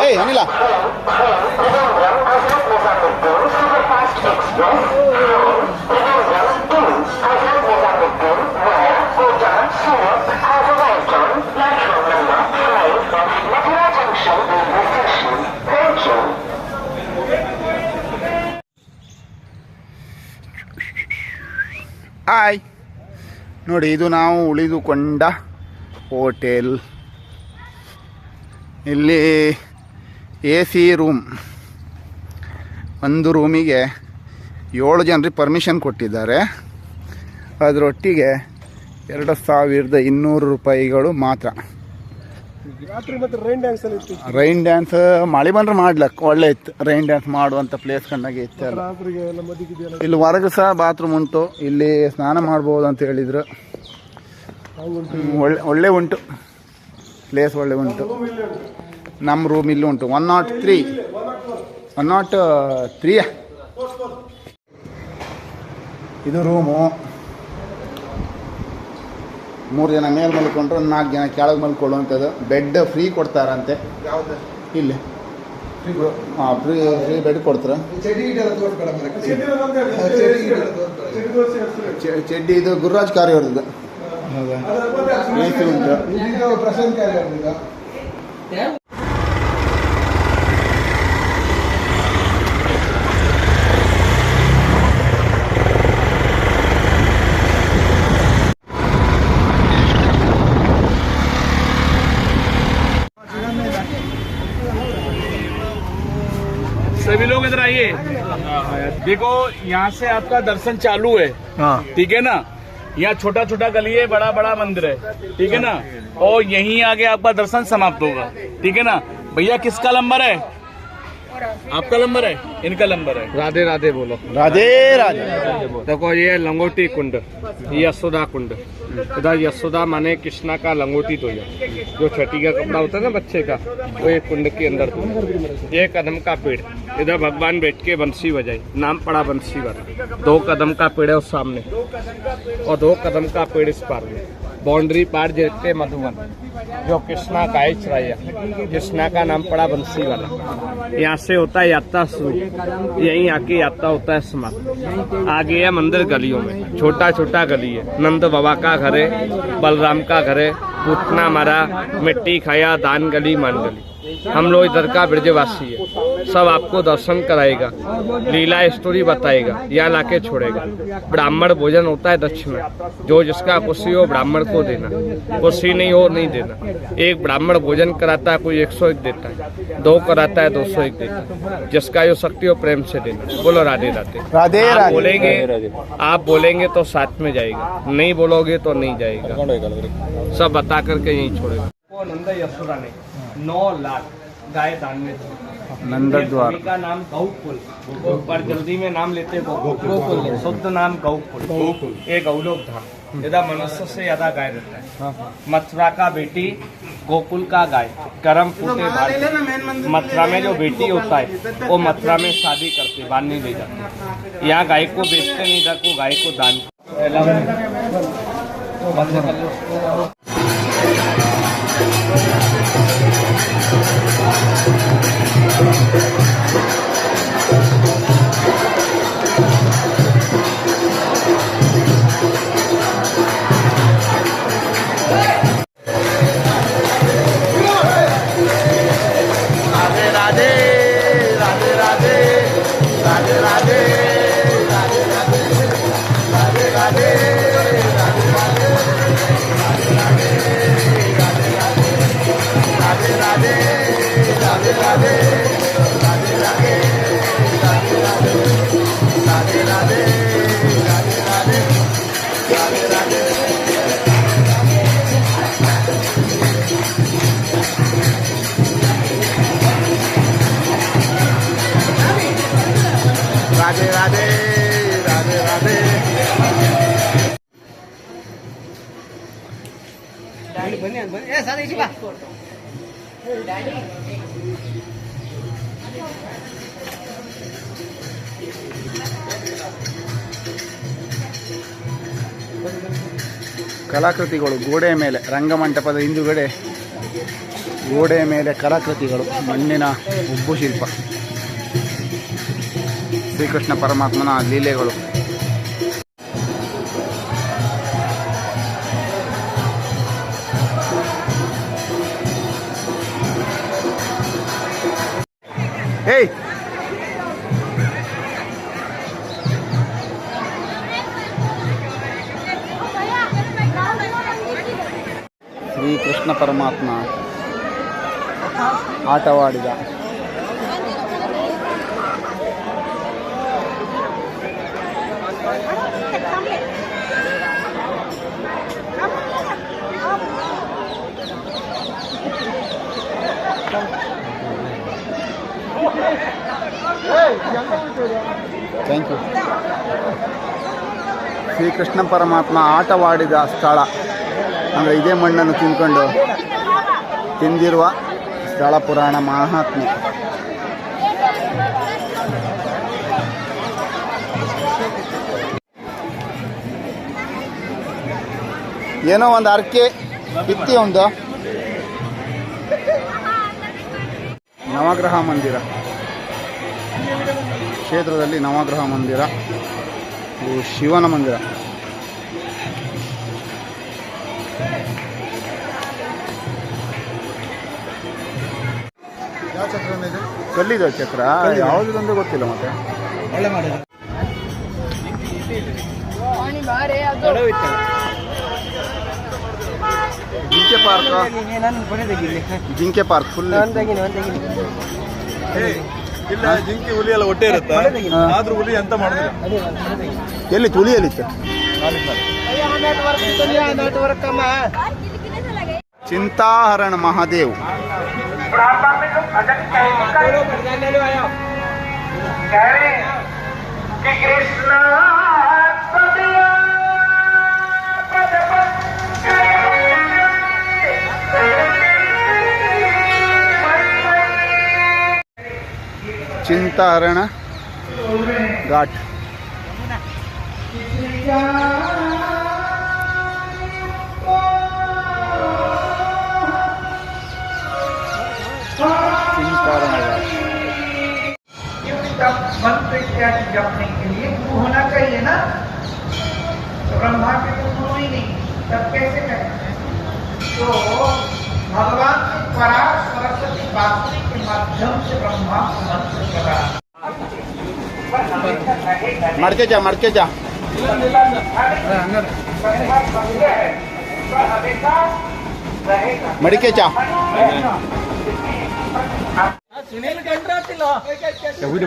Hey, Anila. ನೋಡಿ, ಇದು ನಾವು ಉಳಿದುಕೊಂಡ ಹೋಟೆಲ್. ಇಲ್ಲಿ ಎ ಸಿ ರೂಮ್ ಒಂದು ರೂಮಿಗೆ ಏಳು ಜನರಿಗೆ ಪರ್ಮಿಷನ್ ಕೊಟ್ಟಿದ್ದಾರೆ. ಅದರೊಟ್ಟಿಗೆ ಎರಡು ಸಾವಿರದ ಇನ್ನೂರು ರೂಪಾಯಿಗಳು ಮಾತ್ರ. ರೈನ್ ಡ್ಯಾನ್ಸ್ ಮಳೆ ಬಂದ್ರೆ ಮಾಡ್ಲಕ್ ಒಳ್ಳೆ ಇತ್ತು. ರೈನ್ ಡ್ಯಾನ್ಸ್ ಮಾಡುವಂಥ ಪ್ಲೇಸ್ ಕಂಡಾಗೆ ಇತ್ತು ಅಲ್ಲ ಇಲ್ಲಿ ಹೊರಗೆ ಸಹ ಬಾತ್ರೂಮ್ ಉಂಟು. ಇಲ್ಲಿ ಸ್ನಾನ ಮಾಡ್ಬೋದು ಅಂತ ಹೇಳಿದ್ರು. ಒಳ್ಳೆ ಒಳ್ಳೆ ಉಂಟು. ಪ್ಲೇಸ್ ಒಳ್ಳೆ ಉಂಟು. ನಮ್ಮ ರೂಮ್ ಇಲ್ಲಿ ಉಂಟು. One nought three one nought ತ್ರೀಯ ಇದು ರೂಮು ಮೂರು ಜನ ಮೇಲೆ ಮಲ್ಕೊಂಡ್ರೆ ಒಂದು ನಾಲ್ಕು ಜನ ಕೆಳಗೆ ಮಲ್ಕೊಳ್ಳುವಂಥದ್ದು. ಬೆಡ್ ಫ್ರೀ ಕೊಡ್ತಾರಂತೆ. ಇಲ್ಲಿ. ಹಾಂ ಫ್ರೀ ಫ್ರೀ ಬೆಡ್ ಕೊಡ್ತಾರೆ. ಚೆಡ್ಡಿ ಇದು ಗುರುರಾಜ್ ಕಾರ್ಯ ಅವ್ರದ್ದು. ಹೌದಾ? ಉಂಟು. देखो यहाँ से आपका दर्शन चालू है। ठीक है ना? यहाँ छोटा छोटा गली है बड़ा बड़ा मंदिर है। ठीक है ना? और यहीं आगे आपका दर्शन समाप्त होगा। ठीक है ना? भैया किसका नंबर है? आपका नंबर है? इनका नंबर है। राधे राधे बोलो। राधे राधे। देखो ये लंगोटी कुंड यशोदा कुंड। उधर यशोदा माने कृष्णा का लंगोटी तो ये। जो छठी का कपड़ा होता है ना बच्चे का वो एक कुंड के अंदर तो ये कदम का पेड़। इधर भगवान बैठ के बंसी बजाई। नाम पड़ा बंसी वाला। दो कदम का पेड़ है उस सामने। और दो कदम का पेड़ इस पार में। बाउंड्री पार जैसे मधुबन। जो कृष्णा का है कृष्णा का नाम पड़ा बंसी वाला। यहाँ से होता है यात्रा शुरू। यहीं आके यात्रा होता है समाप्त। आगे है मंदिर गलियों में। छोटा छोटा गली है। नंद बाबा का घर है, बलराम का घर है। पूतना मरा, मिट्टी खाया, दान गली, मान गली। हम लोग इधर का ब्रजवासी है। सब आपको दर्शन कराएगा लीला स्टोरी बताएगा या लाके छोड़ेगा। ब्राह्मण भोजन होता है दक्षिणा जो जिसका कुर्सी हो ब्राह्मण को देना। कुर्सी नहीं हो नहीं देना। एक ब्राह्मण भोजन कराता है कोई एक सौ एक देता है। दो कराता है दो सौ एक देता है। जिसका जो शक्ति हो प्रेम से देना। बोलो राधे राधे। राधे बोलेंगे आप बोलेंगे तो साथ में जाएगा। नहीं बोलोगे तो नहीं जाएगा। सब बता करके यही छोड़ेगा। नंदा यशोदा नहीं नौ लाख गाय दान में नंदर द्वार। का नाम गौकुल। पर जल्दी में नाम लेते गौकुल। शुद्ध नाम गौकुल। ये गौलोक धाम। यदा मनुष्य से ज़्यादा गाय रहता है। हाँ, हाँ। मथुरा का बेटी गोकुल का गाय। करम फूटे मथुरा में जो बेटी होता है वो मथुरा में शादी करती बाँध नहीं ले जाती यहाँ गाय को बेचते नहीं जाको गाय को दान। ಕಲಾಕೃತಿಗಳು ಗೋಡೆ ಮೇಲೆ ರಂಗಮಂಟಪದ ಹಿಂದುಗಡೆ ಗೋಡೆಯ ಮೇಲೆ ಕಲಾಕೃತಿಗಳು ಮಣ್ಣಿನ ಉಬ್ಬು ಶಿಲ್ಪ. ಶ್ರೀಕೃಷ್ಣ ಪರಮಾತ್ಮನ ಲೀಲೆಗಳು. Hey! ಶ್ರೀ ಕೃಷ್ಣ ಪರಮಾತ್ಮ ಆಟವಾಡಿದ ಥ್ಯಾಂಕ್ ಯು ಶ್ರೀಕೃಷ್ಣ ಪರಮಾತ್ಮ ಆಟವಾಡಿದ ಸ್ಥಳ. ಅಂದರೆ ಇದೇ ಮಣ್ಣನ್ನು ತಿನ್ಕೊಂಡು ತಿಂದಿರುವ ಸ್ಥಳ ಪುರಾಣ ಮಹಾತ್ಮೆ ಏನೋ ಒಂದು ಅರ್ಕೆ ಇತ್ತಿ ಒಂದು. ನವಗ್ರಹ ಮಂದಿರ. ಕ್ಷೇತ್ರದಲ್ಲಿ ನವಗ್ರಹ ಮಂದಿರ. ಇದು ಶಿವನ ಮಂದಿರ. ಕಲ್ಲಿದ ಚಕ್ರ ಯಾವ್ದು ಕಲ್ಲಿದೆ ಚಕ್ರ ಗೊತ್ತಿಲ್ಲ ಮತ್ತೆ. ಒಳ್ಳೆ ಮಾಡಿದ ಜಿಂಕೆ ಪಾರ್ಕ್. ಜಿಂಕೆ ಪಾರ್ಕ್ ಫುಲ್ ಇಲ್ಲ ಜಿಂಕಿ ಹುಲಿ ಎಲ್ಲ ಒಟ್ಟೆ ಇರುತ್ತೆ? ಆದ್ರೂ ಹುಲಿ ಎಂತ ಮಾಡಿದ್ರೆ ಎಲ್ಲಿ ತುಳಿಯಲಿತ್ತು ಚಿಂತಾಹರಣ ಮಹಾದೇವ್. ಚಿಂತಾಹರಣ चिंताहरण घाट मंत्र इत्यादि जपने के लिए होना चाहिए ना। तो ब्रह्मा के तो नहीं। तब कैसे करें? तो भगवान सरस्वती के पर हमेशा रहेगा ಮಡ್ಕೆ ಚಾ ಮಡ್ಕೆ ಚಾ ಮಡಿಕೆ ಚಾ ಸುನೀಲ್ ಕಂಡ್ರಾತಿಲ್ಲ ಬಿಡಿ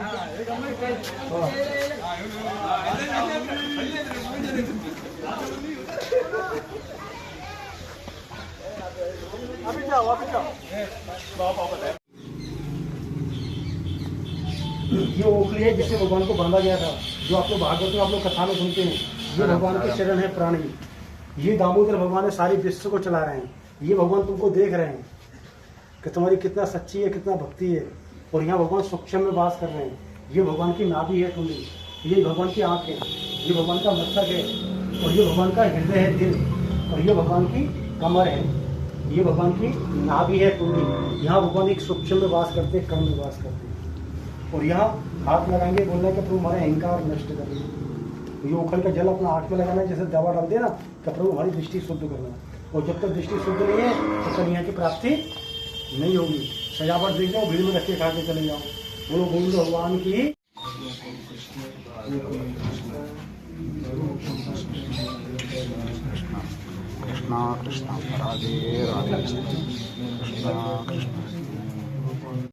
ये ओखली है जिससे भगवान को बांधा गया था। जो आप लोग भागवत में आप लोग कथा में सुनते हैं ये भगवान के चरण है प्राणी। ये दामोदर भगवान है सारे विश्व को चला रहे हैं। ये भगवान तुमको देख रहे हैं कि तुम्हारी कितना सच्ची है कितना भक्ति है। और यहाँ भगवान सूक्ष्म में वास कर रहे हैं। ये भगवान की नाभि है कुंडली ये भगवान की आँख है। ये भगवान का मस्तक है। और ये भगवान का हृदय है दिल। और ये भगवान की कमर है। ये भगवान की नाभि है कुंडली यहाँ भगवान एक सूक्ष्म में वास करते हैं, कर्म में वास करते हैं। और यहाँ हाथ लगाएँगे, बोलना कि प्रभु हमारे अहंकार नष्ट करिए तो ये उखल का जल अपना हाथ में लगाना है जैसे दवा डाल देना कि प्रभु हमारी दृष्टि शुद्ध करना। और जब तक दृष्टि शुद्ध नहीं है तो कन्या की प्राप्ति नहीं होगी। सजावट देख जाओ भीड़ में रख खा के चले जाओ। बोलो गोविंद भगवान की कृष्णा कृष्णा, राधे राधे, कृष्णा कृष्णा